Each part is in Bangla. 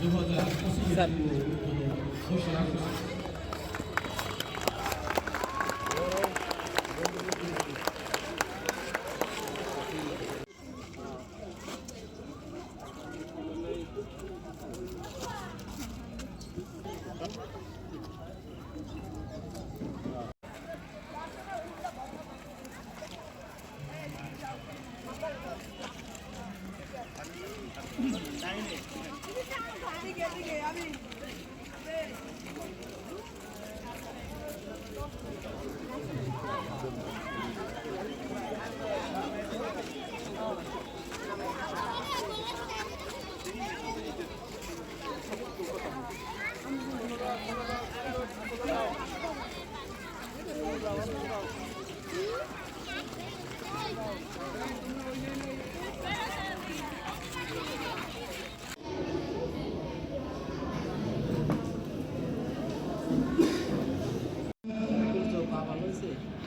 দু হাজার ঘোষণা Amém.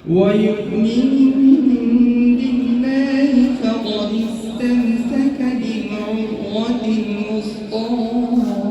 ويؤمن بالله فقد استمسك بالعروة الوثقى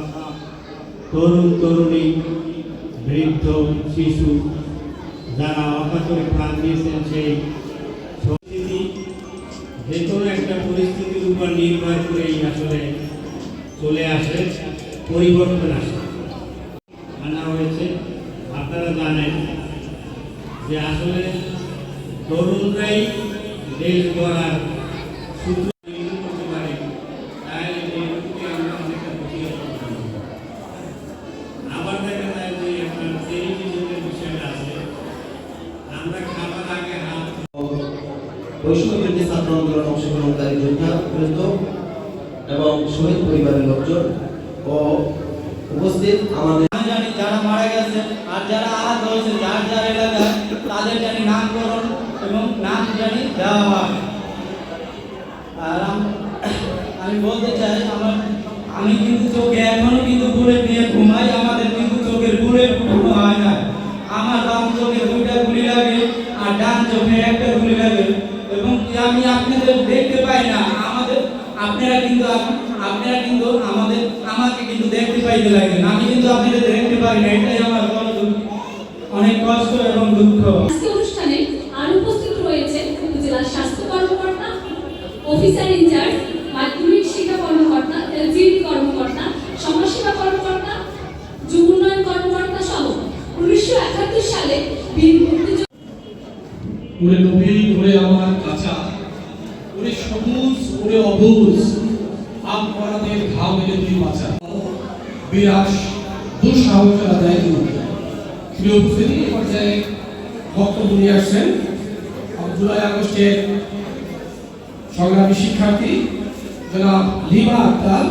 তরুণ, তরুণী, বৃদ্ধ, শিশু যারা অকাতরে প্রাণ দিয়েছেন সেই পরিস্থিতি যে কোনো একটা পরিস্থিতির উপর নির্ভর করেই আসলে চলে আসে, পরিবর্তন আসে আনা হয়েছে আপনারা জানেন যে আসলে তরুণরাই দেশ গড়ার সূত্র তৈরি করতে পারে তাই এই রূপকে আমরা অনেকটা বুঝিয়ে বলতে পারি। আবার দেখা যায় যে আপনার টেলিভিশনের বিষয়টা আছে আমরা খাবার আগে হাত বৈষম্যবিরোধী ছাত্র আন্দোলন অংশগ্রহণকারী যোদ্ধা বৃন্দ এবং শহীদ পরিবারের লোকজন ও উপস্থিত আমাদের আমি জানি যারা মারা গেছে আর যারা আহত হয়েছে, যার যার এলাকায়, তাদের জানি নামকরণ এবং নাম জানি দেওয়া হয়। আর আমি বলতে চাই, আমার আমি কিন্তু চোখে, এখনও কিন্তু বুলেট নিয়ে ঘুমাই, আমাদের কিন্তু চোখের বুলেট ফুটো হয় না। আমার বাম চোখে দুইটা গুলি লাগে আর ডান চোখে একটা গুলি লাগে। এবং আমি আপনাদের দেখতে পাই না? আমাদের আপনারা কিন্তু আপনারা কিন্তু আমাদের, আমাকে কিন্তু দেখতে পাইতে লাগেন আমি কিন্তু আপনাদের দেখতে পাই না, এটাই আমার বড় দুঃখ। অনেক কষ্ট এবং দুঃখ। আজকে অনুষ্ঠানে আর উপস্থিত রয়েছে জেলা স্বাস্থ্য কর্মকর্তা, অফিসার ইনচার্জ matar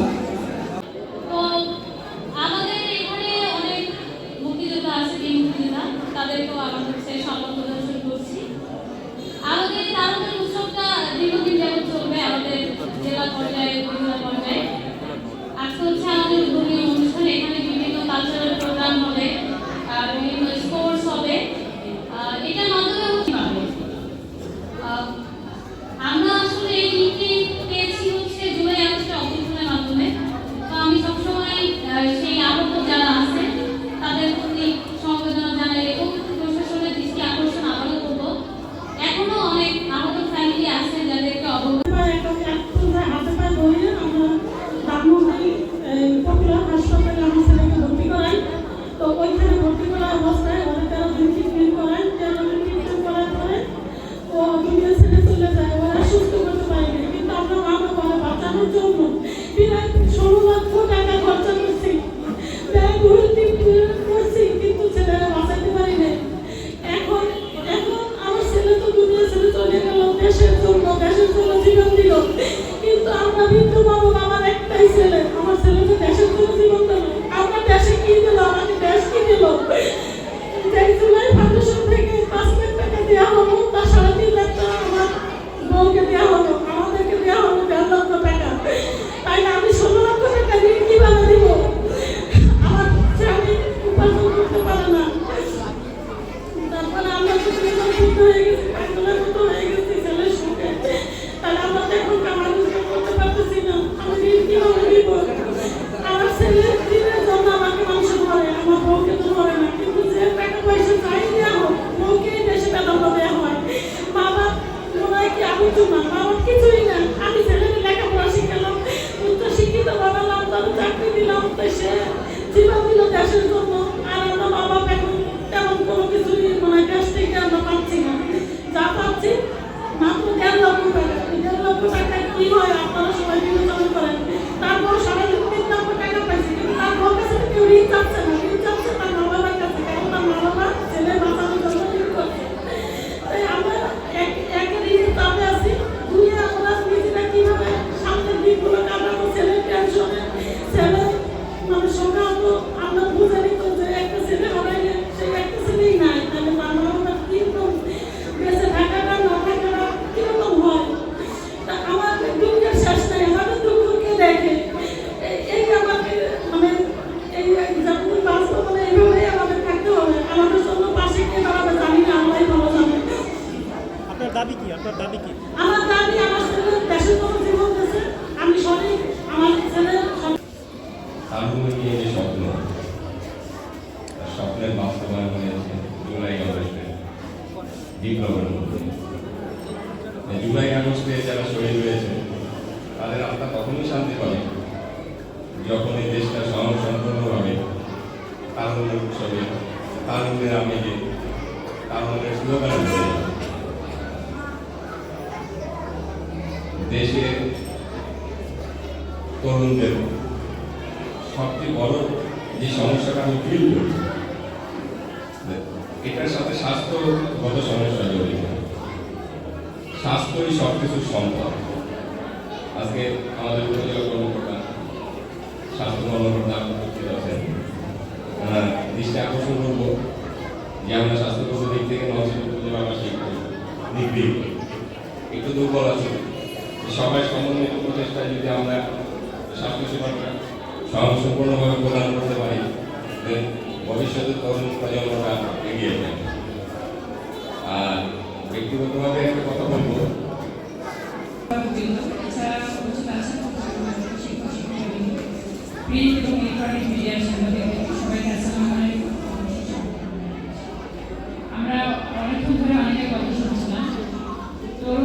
আমি তো বাবা আমার একটাই ছেলে। স্বপ্নের বাস্তবায়ন হয়েছে জুলাই আগস্টে বিপ্লবের জুলাই আগস্টে যারা শহীদ হয়েছে, তাদের আত্মা তখনই শান্তি পাবে যখন এই দেশটা স্বয়ং সম্পূর্ণভাবে তারুণ্যের উৎসবে তারুণ্যের আবেগে তারুণ্যের স্লোগান দেশে তরুণদের সবচেয়ে বড় যে সমস্যাটা আমি ফিল করছি স্বাস্থ্যই সব কিছু সম্ভব। আজকে আমাদের উপজেলা কর্মকর্তা, স্বাস্থ্য কর্মকর্তা উপস্থিত আছেন। দৃষ্টি আকর্ষণ করব যে আমরা স্বাস্থ্য কর্মীর দিক থেকে নজর উপজেলাবাসী দেখবি একটু দুর্বল আছে। সবাই সমন্বিত প্রচেষ্টা যদি আমরা স্বাস্থ্য সেবাটা সম্পূর্ণভাবে প্রদান করতে পারি ভবিষ্যতে তরুণ প্রজন্মটা এগিয়ে যায় আর ব্যক্তিগতভাবে একটা কথা বলব। আমরা অনেকক্ষণ ধরে অনেকের কথা শুনছিলাম। তরুণ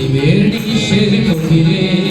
Demir dikişleri topire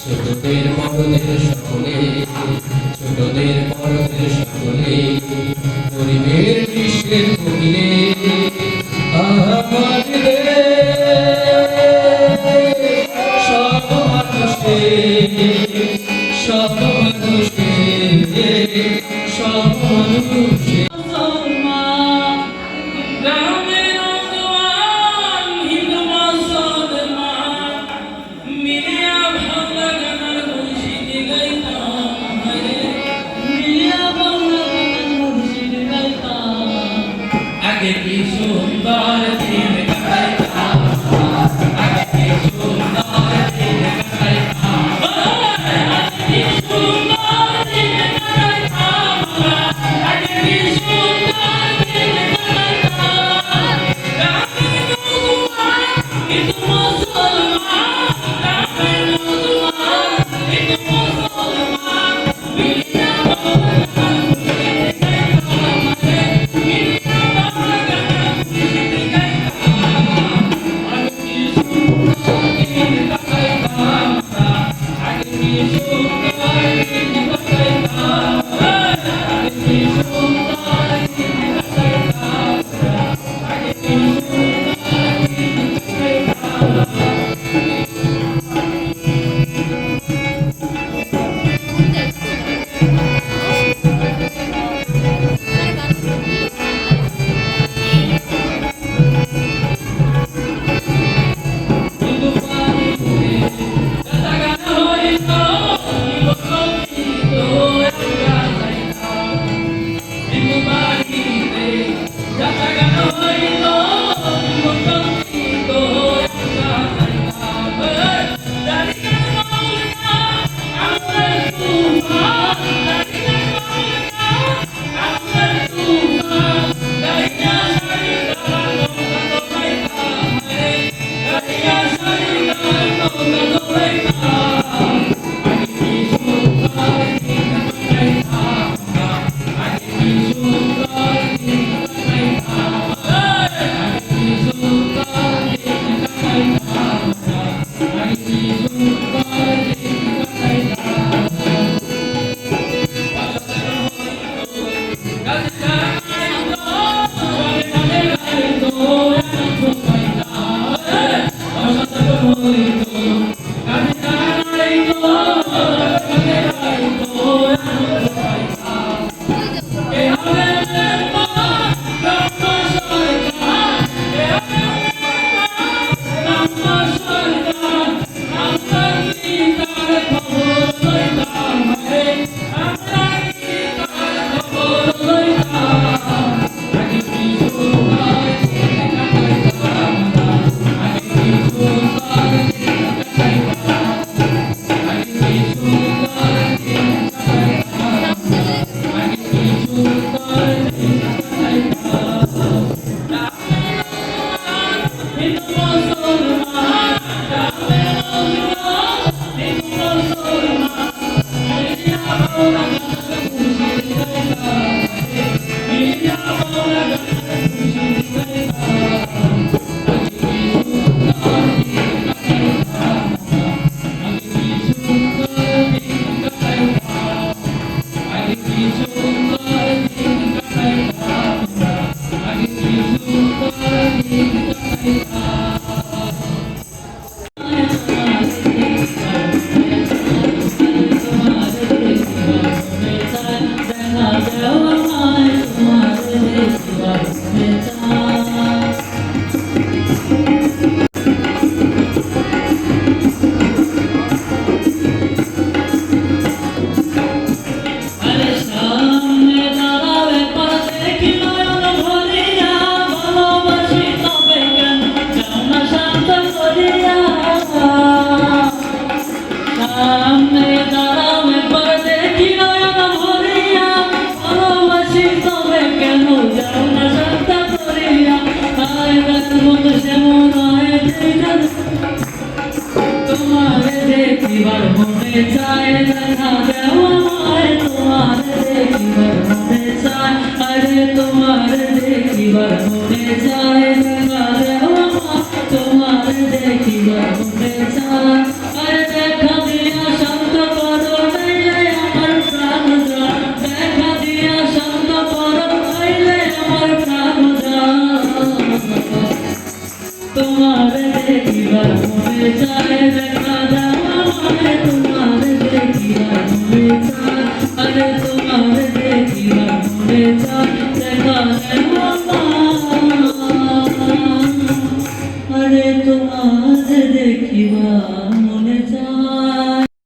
ছোটদের বড়দের সকলে ছোটদের বড়দের সকলে গরিবের বিশ্বের কবিরে ആകെ സുന്ദരത്തിന് Nobody